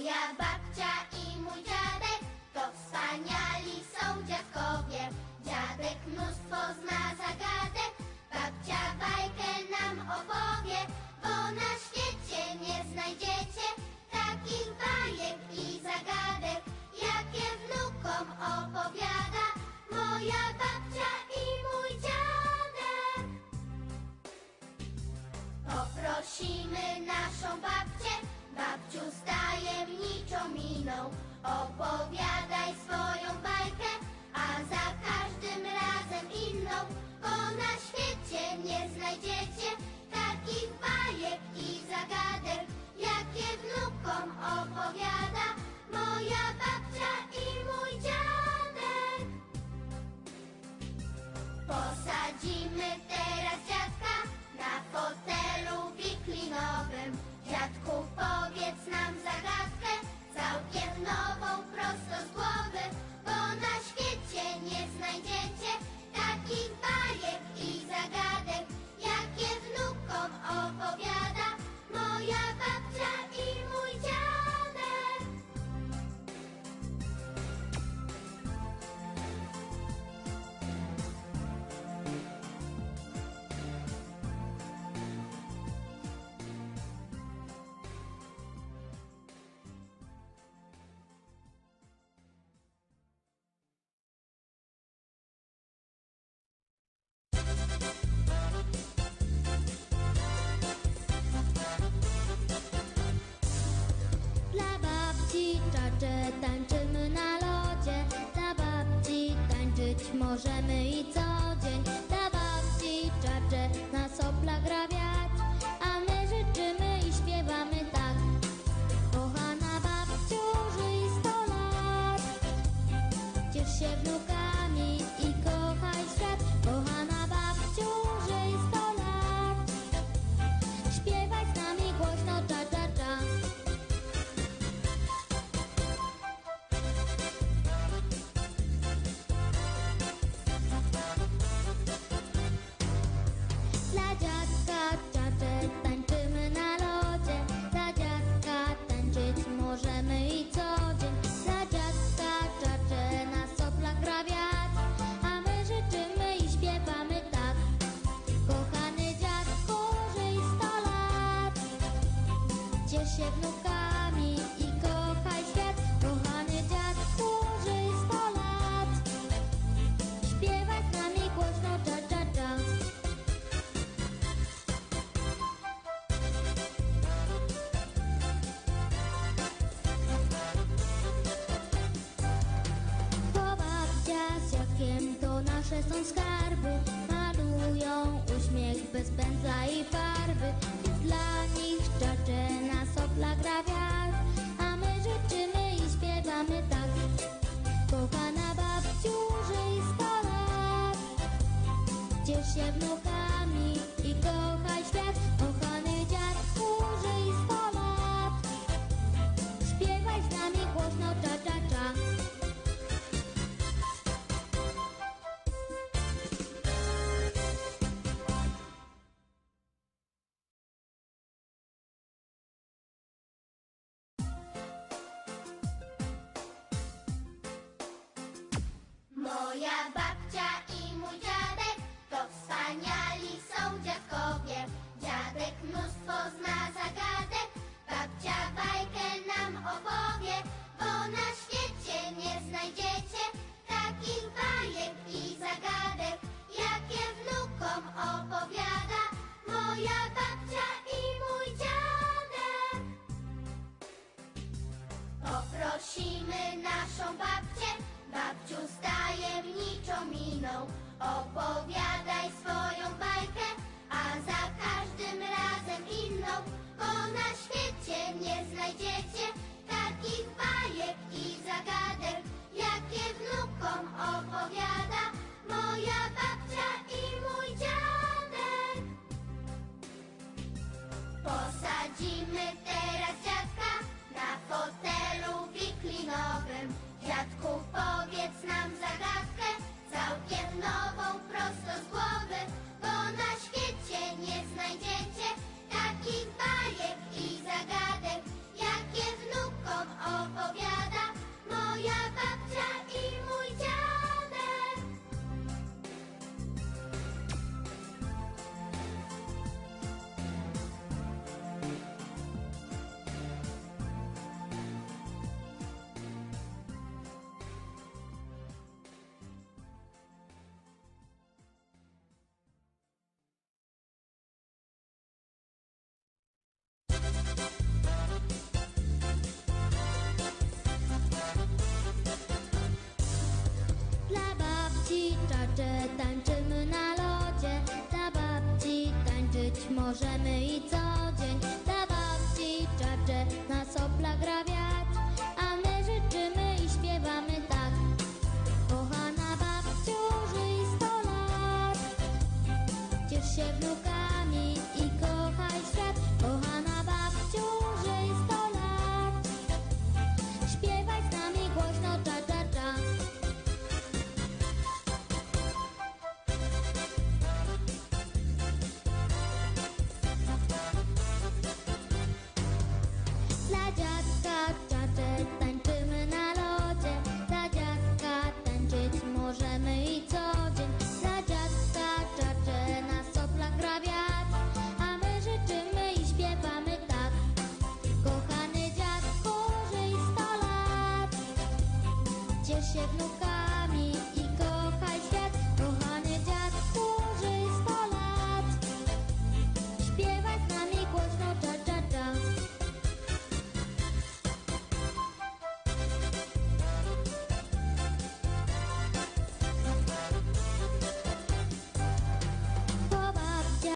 Moja babcia i mój dziadek to wspaniali są dziadkowie. Dziadek mnóstwo zna zagadek, babcia bajkę nam opowie, bo na świecie nie znajdziecie takich bajek i zagadek, jakie wnukom opowiada moja babcia i mój dziadek. Poprosimy naszą babcię, kominą Opowiadaj swoje tańczę, tańczymy na lodzie Dla babci tańczyć możemy i co? mną Opowiadaj swoje zobaczę, tańczymy na lodzie. Dla babci tańczyć możemy i co dzień. Babci czapcze na sopla grawia. všechno.